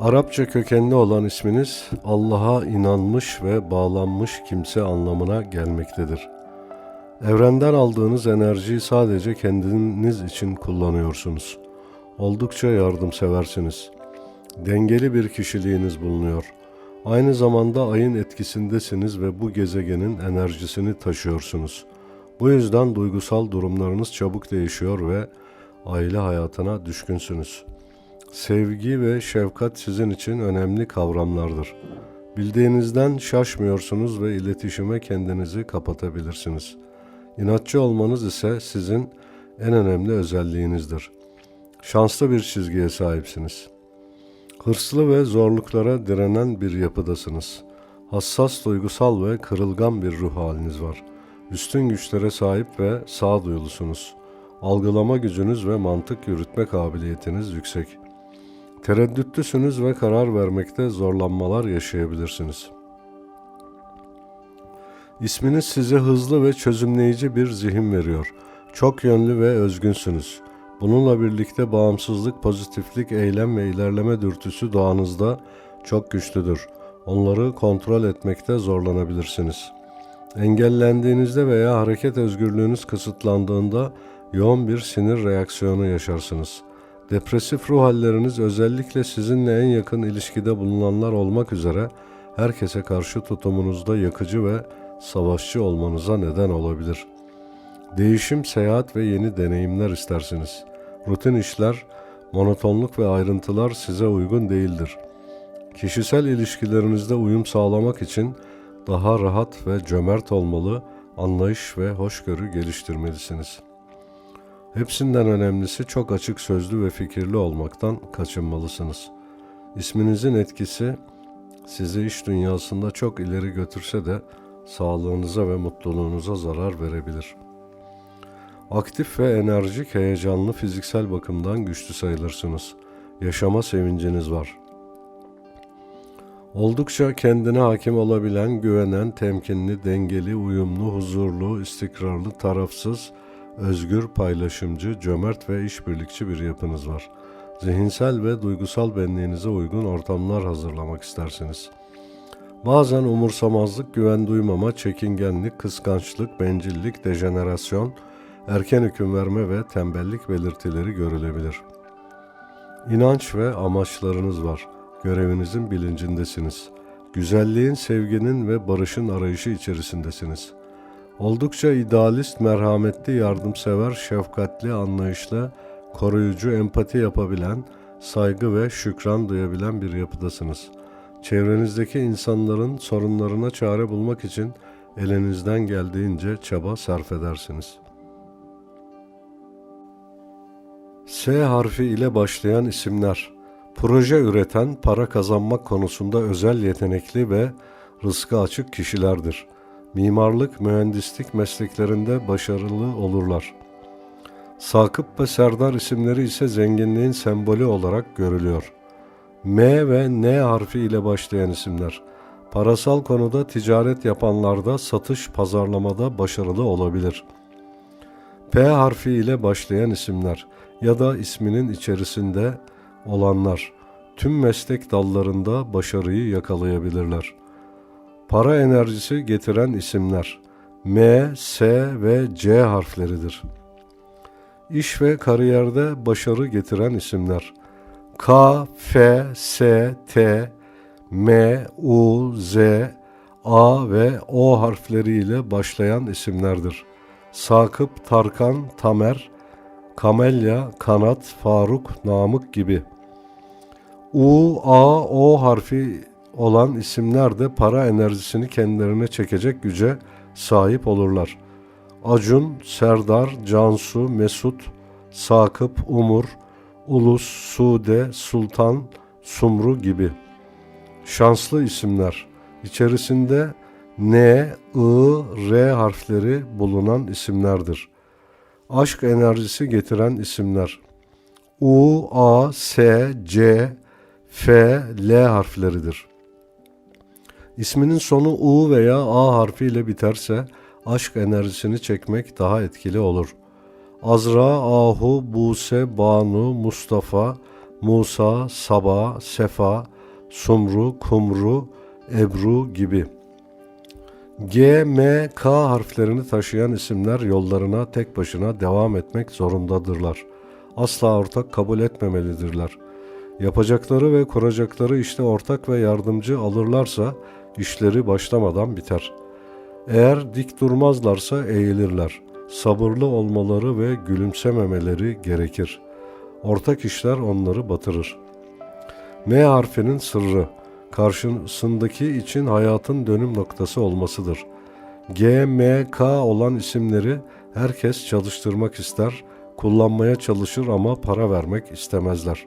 Arapça kökenli olan isminiz Allah'a inanmış ve bağlanmış kimse anlamına gelmektedir. Evrenden aldığınız enerjiyi sadece kendiniz için kullanıyorsunuz. Oldukça yardımseversiniz. Dengeli bir kişiliğiniz bulunuyor. Aynı zamanda ayın etkisindesiniz ve bu gezegenin enerjisini taşıyorsunuz. Bu yüzden duygusal durumlarınız çabuk değişiyor ve aile hayatına düşkünsünüz. Sevgi ve şefkat sizin için önemli kavramlardır. Bildiğinizden şaşmıyorsunuz ve iletişime kendinizi kapatabilirsiniz. İnatçı olmanız ise sizin en önemli özelliğinizdir. Şanslı bir çizgiye sahipsiniz. Hırslı ve zorluklara direnen bir yapıdasınız. Hassas, duygusal ve kırılgan bir ruh haliniz var. Üstün güçlere sahip ve sağduyulusunuz. Algılama gücünüz ve mantık yürütme kabiliyetiniz yüksek. Tereddütlüsünüz ve karar vermekte zorlanmalar yaşayabilirsiniz. İsminiz size hızlı ve çözümleyici bir zihin veriyor. Çok yönlü ve özgünsünüz. Bununla birlikte bağımsızlık, pozitiflik, eylem ve ilerleme dürtüsü doğanızda çok güçlüdür. Onları kontrol etmekte zorlanabilirsiniz. Engellendiğinizde veya hareket özgürlüğünüz kısıtlandığında yoğun bir sinir reaksiyonu yaşarsınız. Depresif ruh halleriniz özellikle sizinle en yakın ilişkide bulunanlar olmak üzere herkese karşı tutumunuzda yakıcı ve savaşçı olmanıza neden olabilir. Değişim, seyahat ve yeni deneyimler istersiniz. Rutin işler, monotonluk ve ayrıntılar size uygun değildir. Kişisel ilişkilerinizde uyum sağlamak için daha rahat ve cömert olmalı, anlayış ve hoşgörü geliştirmelisiniz.'' Hepsinden önemlisi çok açık sözlü ve fikirli olmaktan kaçınmalısınız. İsminizin etkisi sizi iş dünyasında çok ileri götürse de sağlığınıza ve mutluluğunuza zarar verebilir. Aktif ve enerjik, heyecanlı, fiziksel bakımdan güçlü sayılırsınız. Yaşama sevinciniz var. Oldukça kendine hakim olabilen, güvenen, temkinli, dengeli, uyumlu, huzurlu, istikrarlı, tarafsız, özgür, paylaşımcı, cömert ve işbirlikçi bir yapınız var. Zihinsel ve duygusal benliğinize uygun ortamlar hazırlamak istersiniz. Bazen umursamazlık, güven duymama, çekingenlik, kıskançlık, bencillik, dejenerasyon, erken hüküm verme ve tembellik belirtileri görülebilir. İnanç ve amaçlarınız var. Görevinizin bilincindesiniz. Güzelliğin, sevginin ve barışın arayışı içerisindesiniz.'' Oldukça idealist, merhametli, yardımsever, şefkatli, anlayışlı, koruyucu, empati yapabilen, saygı ve şükran duyabilen bir yapıdasınız. Çevrenizdeki insanların sorunlarına çare bulmak için elinizden geldiğince çaba sarf edersiniz. S harfi ile başlayan isimler Proje üreten, para kazanmak konusunda özel yetenekli ve rızkı açık kişilerdir.'' Mimarlık, mühendislik mesleklerinde başarılı olurlar. Sakıp ve Serdar isimleri ise zenginliğin sembolü olarak görülüyor. M ve N harfi ile başlayan isimler Parasal konuda ticaret yapanlarda satış pazarlamada başarılı olabilir. P harfi ile başlayan isimler ya da isminin içerisinde olanlar tüm meslek dallarında başarıyı yakalayabilirler. Para enerjisi getiren isimler M, S ve C harfleridir. İş ve kariyerde başarı getiren isimler K, F, S, T, M, U, Z, A ve O harfleriyle başlayan isimlerdir. Sakıp, Tarkan, Tamer, Kamelya, Kanat, Faruk, Namık gibi. U, A, O harfi olan isimler de para enerjisini kendilerine çekecek güce sahip olurlar. Acun, Serdar, Cansu, Mesut, Sakıp, Umur, Ulus, Sude, Sultan, Sumru gibi. Şanslı isimler. İçerisinde N, I, R harfleri bulunan isimlerdir. Aşk enerjisi getiren isimler. U, A, S, C, F, L harfleridir. İsminin sonu U veya A harfiyle biterse aşk enerjisini çekmek daha etkili olur. Azra, Ahu, Buse, Banu, Mustafa, Musa, Saba, Sefa, Sumru, Kumru, Ebru gibi. G, M, K harflerini taşıyan isimler yollarına tek başına devam etmek zorundadırlar. Asla ortak kabul etmemelidirler. Yapacakları ve kuracakları işte ortak ve yardımcı alırlarsa işleri başlamadan biter. Eğer dik durmazlarsa eğilirler. Sabırlı olmaları ve gülümsememeleri gerekir. Ortak işler onları batırır. M harfinin sırrı karşısındaki için hayatın dönüm noktası olmasıdır. G, M, K olan isimleri herkes çalıştırmak ister, kullanmaya çalışır ama para vermek istemezler.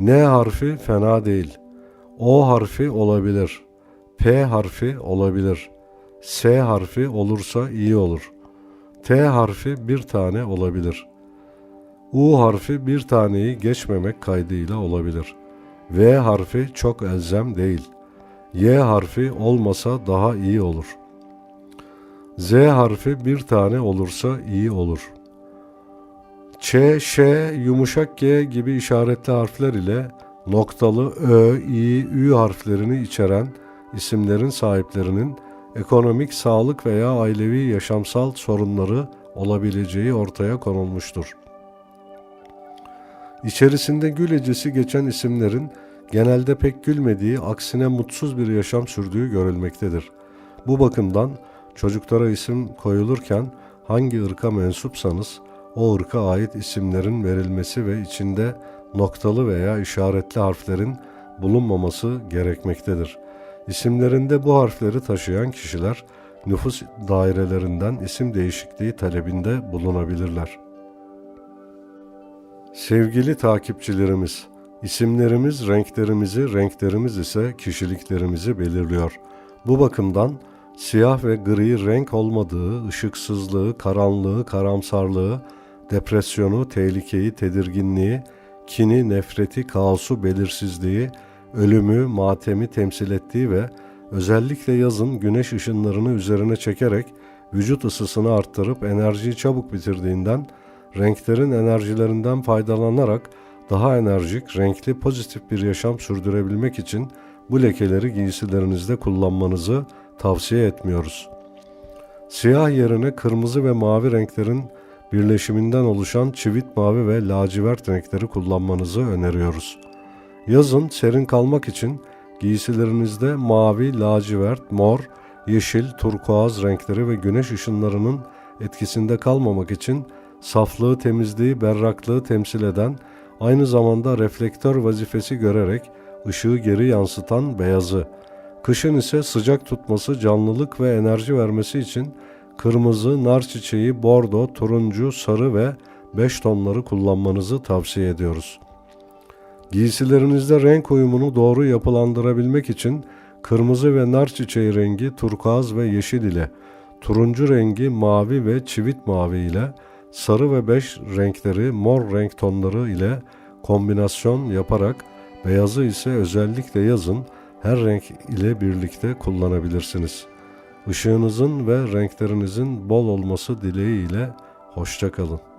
N harfi fena değil. O harfi olabilir. P harfi olabilir. S harfi olursa iyi olur. T harfi bir tane olabilir. U harfi bir taneyi geçmemek kaydıyla olabilir. V harfi çok elzem değil. Y harfi olmasa daha iyi olur. Z harfi bir tane olursa iyi olur. Ç, Ş, yumuşak G gibi işaretli harfler ile noktalı Ö, İ, Ü harflerini içeren isimlerin sahiplerinin ekonomik, sağlık veya ailevi yaşamsal sorunları olabileceği ortaya konulmuştur. İçerisinde gül ecesi geçen isimlerin genelde pek gülmediği, aksine mutsuz bir yaşam sürdüğü görülmektedir. Bu bakımdan çocuklara isim koyulurken hangi ırka mensupsanız o ırka ait isimlerin verilmesi ve içinde noktalı veya işaretli harflerin bulunmaması gerekmektedir. İsimlerinde bu harfleri taşıyan kişiler nüfus dairelerinden isim değişikliği talebinde bulunabilirler. Sevgili takipçilerimiz, isimlerimiz renklerimizi, renklerimiz ise kişiliklerimizi belirliyor. Bu bakımdan siyah ve gri renk olmadığı, ışıksızlığı, karanlığı, karamsarlığı, depresyonu, tehlikeyi, tedirginliği, kini, nefreti, kaosu, belirsizliği, ölümü, matemi temsil ettiği ve özellikle yazın güneş ışınlarını üzerine çekerek vücut ısısını arttırıp enerjiyi çabuk bitirdiğinden renklerin enerjilerinden faydalanarak daha enerjik, renkli, pozitif bir yaşam sürdürebilmek için bu lekeleri giysilerinizde kullanmanızı tavsiye etmiyoruz. Siyah yerine kırmızı ve mavi renklerin birleşiminden oluşan çivit mavi ve lacivert renkleri kullanmanızı öneriyoruz. Yazın serin kalmak için giysilerinizde mavi, lacivert, mor, yeşil, turkuaz renkleri ve güneş ışınlarının etkisinde kalmamak için saflığı, temizliği, berraklığı temsil eden, aynı zamanda reflektör vazifesi görerek ışığı geri yansıtan beyazı, kışın ise sıcak tutması, canlılık ve enerji vermesi için kırmızı, nar çiçeği, bordo, turuncu, sarı ve beş tonları kullanmanızı tavsiye ediyoruz. Giysilerinizde renk uyumunu doğru yapılandırabilmek için kırmızı ve nar çiçeği rengi turkuaz ve yeşil ile, turuncu rengi mavi ve çivit mavi ile, sarı ve beş renkleri mor renk tonları ile kombinasyon yaparak beyazı ise özellikle yazın her renk ile birlikte kullanabilirsiniz. Işığınızın ve renklerinizin bol olması dileğiyle hoşçakalın.